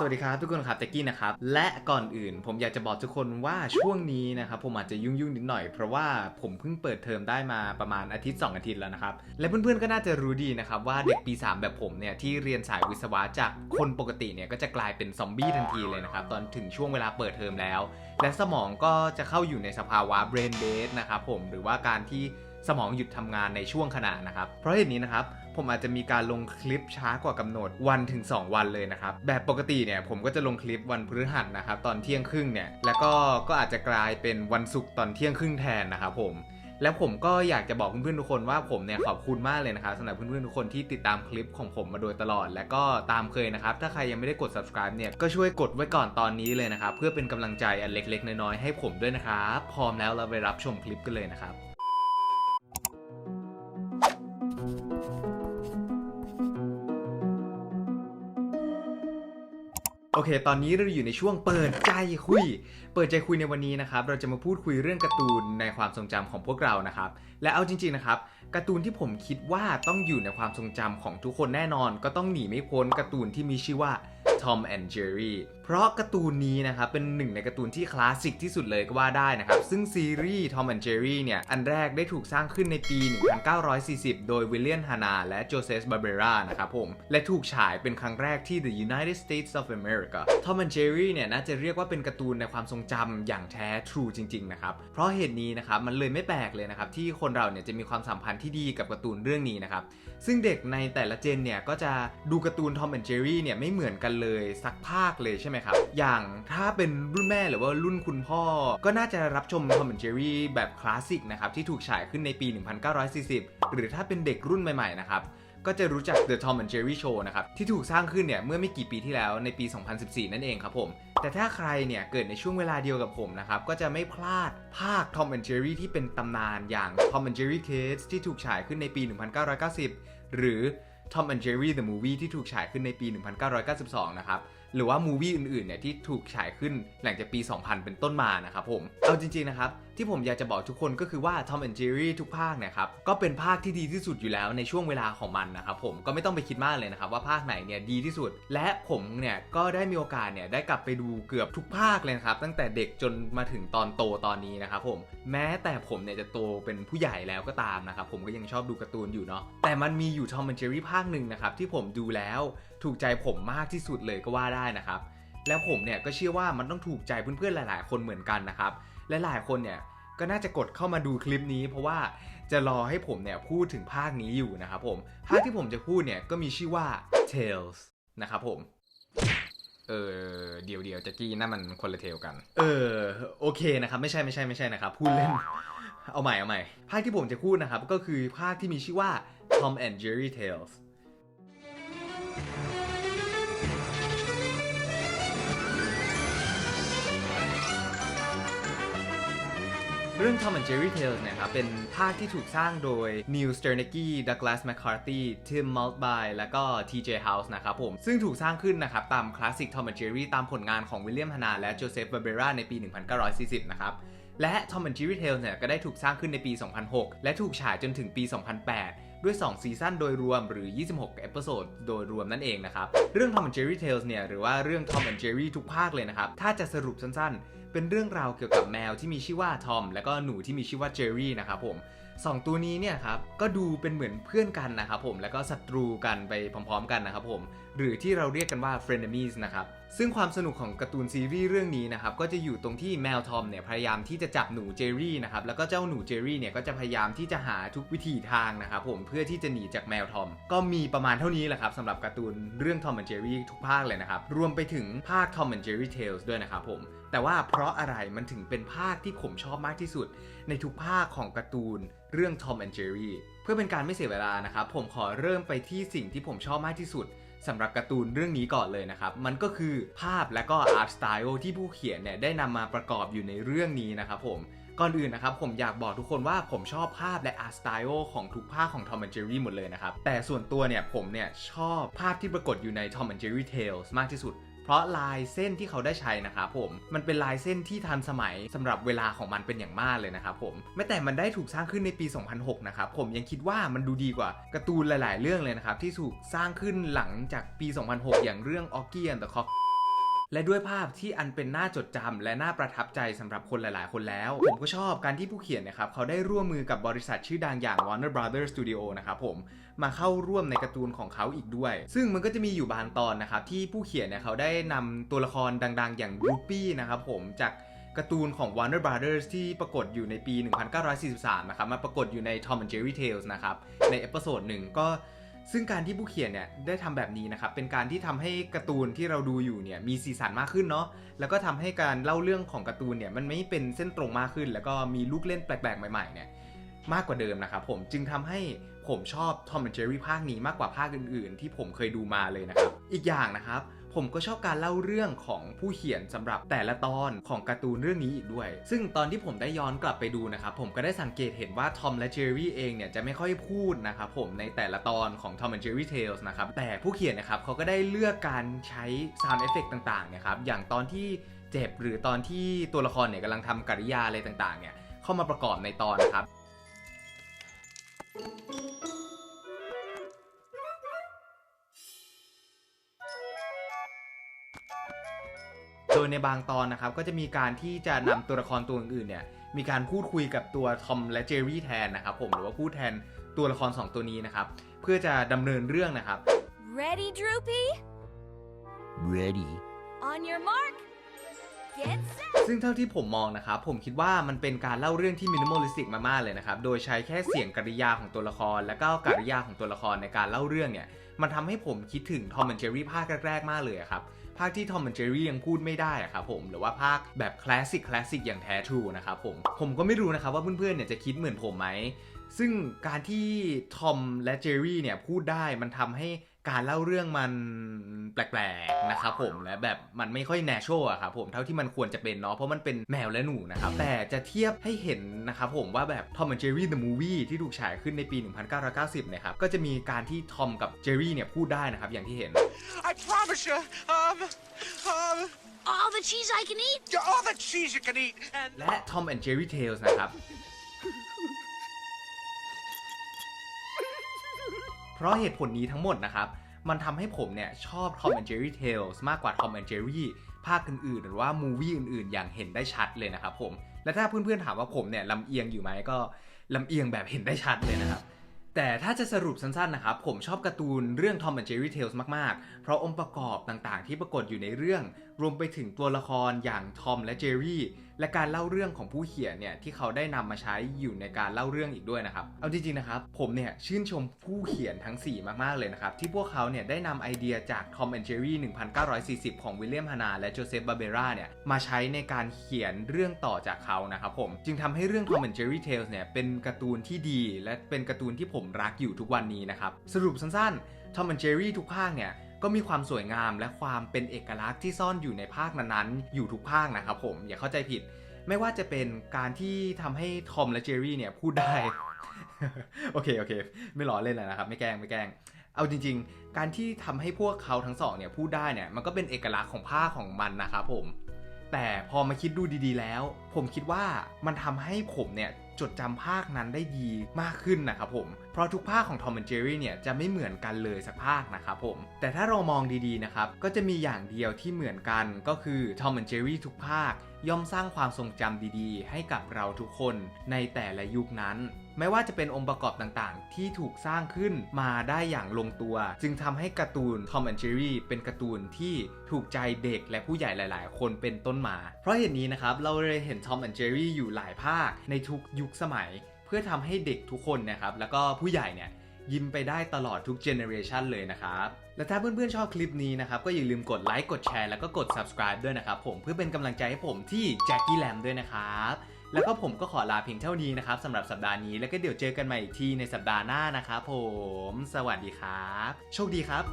สวัสดีครับทุกคนครับแจ็กกี้นะครับ และก่อนอื่นผมอยากจะบอกทุกคนว่าช่วงนี้นะครับผมอาจจะยุ่งยุ่งๆนิดหน่อยเพราะว่าผมเพิ่งเปิดเทอมได้มาประมาณอาทิตย์ 2 อาทิตย์แล้วนะครับ และเพื่อนๆก็น่าจะรู้ดีนะครับว่าเด็กปี 3 แบบผมเนี่ยที่เรียนสายวิศวะจากคนปกติเนี่ยก็จะกลายเป็นซอมบี้ทันทีเลยนะครับตอนถึงช่วงเวลาเปิดเทอมแล้ว และสมองก็จะเข้าอยู่ในสภาวะ brain dead นะครับผมหรือว่าการที่สมองหยุดทำงานในช่วงขณะนะครับ เพราะเหตุนี้นะครับ ผมอาจจะมีการลงคลิปช้ากว่ากำหนดวันถึง 2 วันเลยนะครับ แบบปกติเนี่ยผมก็จะลงคลิปวันพฤหัสนะครับตอนเที่ยงครึ่งเนี่ยแล้วก็ก็อาจจะกลายเป็นวันศุกร์ตอนเที่ยงครึ่งแทนนะครับผมแล้วผมก็อยากจะบอกเพื่อนๆทุกคนว่าผมเนี่ยขอบคุณมากเลยนะครับสำหรับเพื่อนๆทุกคนที่ติดตามคลิปของผมมาโดยตลอด และก็ตามเคยนะครับ ถ้าใครยังไม่ได้กด subscribe เนี่ยก็ช่วยกดไว้ก่อนตอนนี้เลยนะครับ เพื่อเป็นกำลังใจอันเล็กๆ น้อยๆให้ผมด้วยนะครับ พร้อมแล้วเราไปรับชมคลิปกันเลยนะครับ โอเค ตอนนี้เราอยู่ในช่วงเปิดใจคุย เปิดใจคุยในวันนี้นะครับ เราจะมาพูดคุยเรื่องการ์ตูนในความทรงจำของพวกเรานะครับ และเอาจริงๆนะครับการ์ตูนที่ผมคิดว่าต้องอยู่ในความทรงจำของทุกคนแน่นอน ก็ต้องหนีไม่พ้นการ์ตูนที่มีชื่อว่า Tom and Jerry เพราะการ์ตูนนี้นะครับเป็นหนึ่งในการ์ตูนที่คลาสสิกที่สุดเลยก็ว่าได้นะครับ ซึ่งซีรีส์ Tom and Jerry เนี่ยอันแรกได้ถูกสร้างขึ้นในปี 1940 โดยวิลเลียมฮานาและโจเซฟบาเบรานะครับผม และถูกฉายเป็นครั้งแรกที่ The United States of America Tom and Jerry เนี่ยน่าจะเรียกว่าเป็นการ์ตูนในความทรงจำอย่างแท้ true จริงๆนะครับเพราะเหตุนี้นะครับมันเลยไม่แปลกเลยนะครับที่คนเราเนี่ยจะมีความสัมพันธ์ที่ดีกับการ์ตูนเรื่องนี้นะครับซึ่งเด็กในแต่ละเจนเนี่ยก็จะดูการ์ตูน Tom and Jerry เนี่ยไม่เหมือนกันเลยสักภาคเลยใช่ไหมครับ อย่างถ้าเป็นรุ่นแม่หรือว่ารุ่นคุณพ่อ ก็น่าจะรับชม Tom and Jerry แบบคลาสสิกนะครับ ที่ถูกฉายขึ้นในปี 1940 หรือถ้าเป็นเด็กรุ่นใหม่ๆนะครับก็จะรู้จัก The Tom and Jerry Show นะครับ ที่ถูกสร้างขึ้นเนี่ย เมื่อไม่กี่ปีที่แล้วในปี 2014 นั่นเองครับผม แต่ถ้าใครเนี่ย เกิดในช่วงเวลาเดียวกับผมนะครับ ก็จะไม่พลาดภาค Tom and Jerry ที่เป็นตำนานอย่าง Tom and Jerry Kids ที่ถูกฉายขึ้นในปี 1990 หรือ Tom and Jerry the Movie ที่ถูกฉายขึ้นในปี 1992 นะครับ หรือว่ามูวี่อื่นๆเนี่ยที่ถูกฉายขึ้นหลังจากปี 2000 เป็นต้นมานะครับผม เอาจริงๆนะครับที่ผมอยากจะบอกทุกคนก็คือว่า Tom and Jerry ทุกภาคเนี่ยครับก็เป็นภาคที่ดีที่สุดอยู่แล้วในช่วงเวลาของมันนะครับผมก็ไม่ต้องไปคิดมากเลยนะครับว่าภาคไหนเนี่ยดีที่สุด และผมเนี่ยก็ได้มีโอกาสเนี่ยได้กลับไปดูเกือบทุกภาคเลยครับตั้งแต่เด็กจนมาถึงตอนโตตอนนี้นะครับผมแม้แต่ผมเนี่ยจะโตเป็นผู้ใหญ่แล้วก็ตามนะครับผมก็ยังชอบดูการ์ตูนอยู่เนาะแต่มันมีอยู่ Tom and Jerry ภาคหนึ่งนะครับที่ผมดูแล้วถูกใจผมมากที่สุดเลยก็ว่าได้นะครับ แล้วผมเนี่ยก็เชื่อว่ามันต้องถูกใจเพื่อนๆหลาย ๆ คนเหมือนกันนะครับและหลายคนเนี่ยก็น่าจะกดเข้ามาดูคลิปนี้ เพราะว่าจะรอให้ผมเนี่ยพูดถึงภาคนี้อยู่นะครับผมภาคที่ผมจะพูดเนี่ยก็มีชื่อว่า Tales นะครับผมเออเดี๋ยวเดี๋ยวจะกี้นั่นมันคนละเทลกัน เออโอเคนะครับไม่ใช่ไม่ใช่ไม่ใช่นะครับพูดเล่น เอาใหม่เอาใหม่ ภาคที่ผมจะพูดนะครับ ก็คือภาคที่มีชื่อว่า Tom and Jerry Tales เรื่อง Tom and Jerry Tales เนี่ยครับ เป็นภาคที่ถูกสร้างโดย Neil Sternecki Douglas McCarthy Tim Maltby และก็ TJ House นะครับผม ซึ่งถูกสร้างขึ้นนะครับ ตามคลาสสิก Tom and Jerry ตามผลงานของวิลเลียมฮานาและโจเซฟบาเบราในปี 1940 นะครับและ Tom and Jerry Tales เนี่ยก็ได้ถูกสร้างขึ้นในปี 2006 และถูกฉายจนถึงปี 2008 ด้วย 2 ซีซั่นโดยรวมหรือ 26 เอพิโซดโดยรวมนั่นเองนะครับ เรื่อง Tom and Jerry Tales เนี่ยหรือว่าเรื่อง Tom and Jerry ทุกภาคเลยนะครับ ถ้าจะสรุปสั้นๆ เป็นเรื่องราวเกี่ยวกับแมวที่มีชื่อว่าทอมและก็หนูที่มีชื่อว่าเจอรี่นะครับผมสองตัวนี้เนี่ยครับก็ดูเป็นเหมือนเพื่อนกันนะครับผมแล้วก็ศัตรูกันไปพร้อมๆ กันนะครับผมหรือที่เราเรียกกันว่า frenemies นะครับซึ่งความสนุกของการ์ตูนซีรีส์เรื่องนี้นะครับก็จะอยู่ตรงที่แมวทอมเนี่ยพยายามที่จะจับหนูเจอรี่นะครับแล้วก็เจ้าหนูเจอรี่เนี่ยก็จะพยายามที่จะหาทุกวิธีทางนะครับผมเพื่อที่จะหนีจากแมวทอม ก็มีประมาณเท่านี้แหละครับสำหรับการ์ตูนเรื่อง Tom and Jerry ทุกภาคเลยนะครับรวมไปถึงภาค Tom and Jerry Tales ด้วยนะครับผมแต่ว่าเพราะอะไรมันถึงเป็นภาคที่ผมชอบมากที่สุด ในทุกภาคของการ์ตูนเรื่อง Tom and Jerry เพื่อเป็นการไม่เสียเวลานะครับผมขอเริ่มไปที่สิ่งที่ผมชอบมากที่สุด สำหรับการ์ตูนเรื่องนี้ก่อนเลยนะครับ มันก็คือภาพและก็อาร์ตสไตล์ที่ผู้เขียนเนี่ยได้นำมาประกอบอยู่ในเรื่องนี้นะครับผมก่อนอื่นนะครับผมอยากบอกทุกคนว่าผมชอบภาพและอาร์ตสไตล์ของทุกภาคของ Tom and Jerry หมดเลยนะครับ แต่ส่วนตัวเนี่ยผมเนี่ยชอบภาพที่ปรากฏอยู่ใน Tom and Jerry Tales มากที่สุด เพราะลายเส้นที่เขาได้ใช้นะครับผมมันเป็นลายเส้นที่ทันสมัยสำหรับเวลาของมันเป็นอย่างมากเลยนะครับผมแม้แต่มันได้ถูกสร้างขึ้นในปี 2006 นะครับผมยังคิดว่ามันดูดีกว่าการ์ตูนหลาย ๆ เรื่องเลยนะครับที่ถูกสร้างขึ้นหลังจากปี 2006 อย่างเรื่อง o g g y and the Cock และด้วยภาพที่อันเป็นน่าจดจำและน่าประทับใจสำหรับคนหลาย ๆ คนแล้ว ผมก็ชอบการที่ผู้เขียนเนะครับเขาได้ร่วมมือกับบริษัทชื่อดังอย่าง Warner Brothers Studio นะครับผมมาเข้าร่วมในการ์ตูนของเขาอีกด้วย ซึ่งมันก็จะมีอยู่บางตอนนะครับที่ผู้เขียนเนี่ยเขาได้นำตัวละครดัง ๆ อย่างรูปี้นะครับผมจากการ์ตูนของ Warner Brothers ที่ปรากฏอยู่ในปี 1943 นะครับ มาปรากฏอยู่ใน Tom and Jerry Tales นะครับ ในเอพิโซดหนึ่งก็ ซึ่งการที่ผู้เขียนเนี่ยได้ทำแบบนี้นะครับเป็นการที่ทำให้การ์ตูนที่เราดูอยู่เนี่ยมีสีสันมากขึ้นเนาะแล้วก็ทำให้การเล่าเรื่องของการ์ตูนเนี่ยมันไม่เป็นเส้นตรงมากขึ้น แล้วก็มีลูกเล่นแปลกๆใหม่ๆเนี่ยมากกว่าเดิมนะครับผมจึงทำให้ผมชอบทอมแอนเจอรี่ภาคนี้มากกว่าภาคอื่นๆ ที่ผมเคยดูมาเลยนะครับอีกอย่างนะครับ ผมก็ชอบการเล่าเรื่องของผู้เขียนสำหรับแต่ละตอนของการ์ตูนเรื่องนี้อีกด้วย ซึ่งตอนที่ผมได้ย้อนกลับไปดูนะครับผมก็ได้สังเกตเห็นว่าทอมและเจอรี่เองเนี่ยจะไม่ค่อยพูดนะครับผมในแต่ละตอนของ Tom and Jerry Tales นะครับแต่ผู้เขียนนะครับเขาก็ได้เลือกการใช้ sound effect ต่างๆเนี่ยครับอย่างตอนที่เจ็บหรือตอนที่ตัวละครเนี่ยกำลังทำกริยาอะไรต่างๆเนี่ยเข้ามาประกอบในตอนนะครับ ดยในบางตอนนะครับก็จะมีการที่จะนำตัวละครตัวอื่นๆเนี่ยมีการพูดคุยกับตัวทอมและเจอรี่แทนนะครับผมหรือว่าพูดแทนตัวละคร2ตัวนี้นะครับเพื่อจะดำเนินเรื่องนะครับ Ready, Droopy? Ready. On your mark. Get set. ซึ่งเท่าที่ผมมองนะครับผมคิดว่ามันเป็นการเล่าเรื่องที่มินิมอลิสติกมากๆเลยนะครับ โดยใช้แค่เสียงกริยาของตัวละคร และก็กริยาของตัวละครในการเล่าเรื่องเนี่ย มันทำให้ผมคิดถึงทอมและเจอรี่ภาคแรกๆมากเลยอะครับ ภาคที่ทอมและเจอรี่ยังพูดไม่ได้อะครับผมหรือว่าภาคแบบคลาสสิกคลาสสิกอย่างแท้ทรูนะครับผมผมก็ไม่รู้นะครับว่าเพื่อนๆเนี่ยจะคิดเหมือนผมไหมซึ่งการที่ทอมและเจอรี่เนี่ยพูดได้มันทำให้ การเล่าเรื่องมันแปลกๆนะครับผมและแบบมันไม่ค่อยแนช r a l อะครับผมเท่าที่มันควรจะเป็นเนาะเพราะมันเป็นแมวและหนูนะครับแต่จะเทียบให้เห็นนะครับผมว่าแบบ Tom and Jerry the movie ที่ถูกฉายขึ้นในปี 1990เนี่ยครับก็จะมีการที่ทอมกับเจอรี่เนี่ยพูดได้นะครับอย่างที่เห็น I promise you, um, um, All the cheese I can eat. you're all the cheese you can eat, and และ Tom and Jerry Tales นะครับ เพราะเหตุผลนี้ทั้งหมดนะครับ มันทำให้ผมเนี่ยชอบ Tom and Jerry Tales มากกว่า Tom and Jerry ภาคอื่นๆ หรือว่ามูวี่อื่นๆ อย่างเห็นได้ชัดเลยนะครับผม และถ้าเพื่อนๆถามว่าผมเนี่ยลำเอียงอยู่ไหมก็ลำเอียงแบบเห็นได้ชัดเลยนะครับ แต่ถ้าจะสรุปสั้นๆนะครับ ผมชอบการ์ตูนเรื่อง Tom and Jerry Tales มากๆ เพราะองค์ประกอบต่างๆ ที่ปรากฏอยู่ในเรื่อง รวมไปถึงตัวละครอย่างทอมและเจอรี่ และการเล่าเรื่องของผู้เขียนเนี่ยที่เขาได้นำมาใช้อยู่ในการเล่าเรื่องอีกด้วยนะครับ เอาจริงๆนะครับ ผมเนี่ยชื่นชมผู้เขียนทั้ง 4 มากๆเลยนะครับ ที่พวกเขาเนี่ยได้นำไอเดียจาก Tom and Jerry 1940 ของวิลเลียมฮานาและโจเซฟบาเบราเนี่ยมาใช้ในการเขียนเรื่องต่อจากเขานะครับผมจึงทำให้เรื่อง Tom and Jerry Tales เนี่ยเป็นการ์ตูนที่ดี และเป็นการ์ตูนที่ผมรักอยู่ทุกวันนี้นะครับสรุปสั้นๆ Tom and Jerry ทุกภาคเนี่ย ก็มีความสวยงามและความเป็นเอกลักษณ์ที่ซ่อนอยู่ในภาคนั้นๆ อยู่ทุกภาคนะครับผมอย่าเข้าใจผิด ไม่ว่าจะเป็นการที่ทำให้ทอมและเจอรี่เนี่ยพูดได้ โอเคโอเค ไม่หล้อเล่นแล้วนะครับ ไม่แกล้งไม่แกล้งเอาจริง ๆ การที่ทำให้พวกเขาทั้งสองเนี่ยพูดได้เนี่ยมันก็เป็นเอกลักษณ์ของภาคของมันนะครับผม แต่พอมาคิดดูดีๆแล้ว ผมคิดว่ามันทำให้ผมเนี่ยจดจำภาคนั้นได้ดีมากขึ้นนะครับผม ราะทุกภาคของ Tom and Jerry เนี่ยจะไม่เหมือนกันเลยสักภาคนะครับผม แต่ถ้าเรามองดีๆนะครับก็จะมีอย่างเดียวที่เหมือนกันก็คือ Tom and Jerry ทุกภาค ย่อมสร้างความทรงจำดีๆ ให้กับเราทุกคนในแต่ละยุคนั้นไม่ว่าจะเป็นองค์ประกอบต่างๆ ที่ถูกสร้างขึ้นมาได้อย่างลงตัว จึงทำให้การ์ตูน Tom and Jerry เป็นการ์ตูนที่ถูกใจเด็กและผู้ใหญ่หลาย ๆ คนเป็นต้นมา เพราะเหตุนี้นะครับ เราเลยเห็น Tom and Jerry อยู่หลายภาคในทุกยุคสมัย เพื่อทำให้เด็กทุกคนนะครับแล้วก็ผู้ใหญ่เนี่ยยิ้มไปได้ตลอดทุกเจเนอเรชันเลยนะครับ และถ้าเพื่อนๆชอบคลิปนี้นะครับ ก็อย่าลืมกดไลค์กดแชร์แล้วก็กด subscribe ด้วยนะครับผมเพื่อเป็นกำลังใจให้ผมที่ Jackie Lam ด้วยนะครับ แล้วก็ผมก็ขอลาเพียงเท่านี้นะครับสำหรับสัปดาห์นี้แล้วก็เดี๋ยวเจอกันใหม่อีกทีในสัปดาห์หน้านะครับผม สวัสดีครับ โชคดีครับ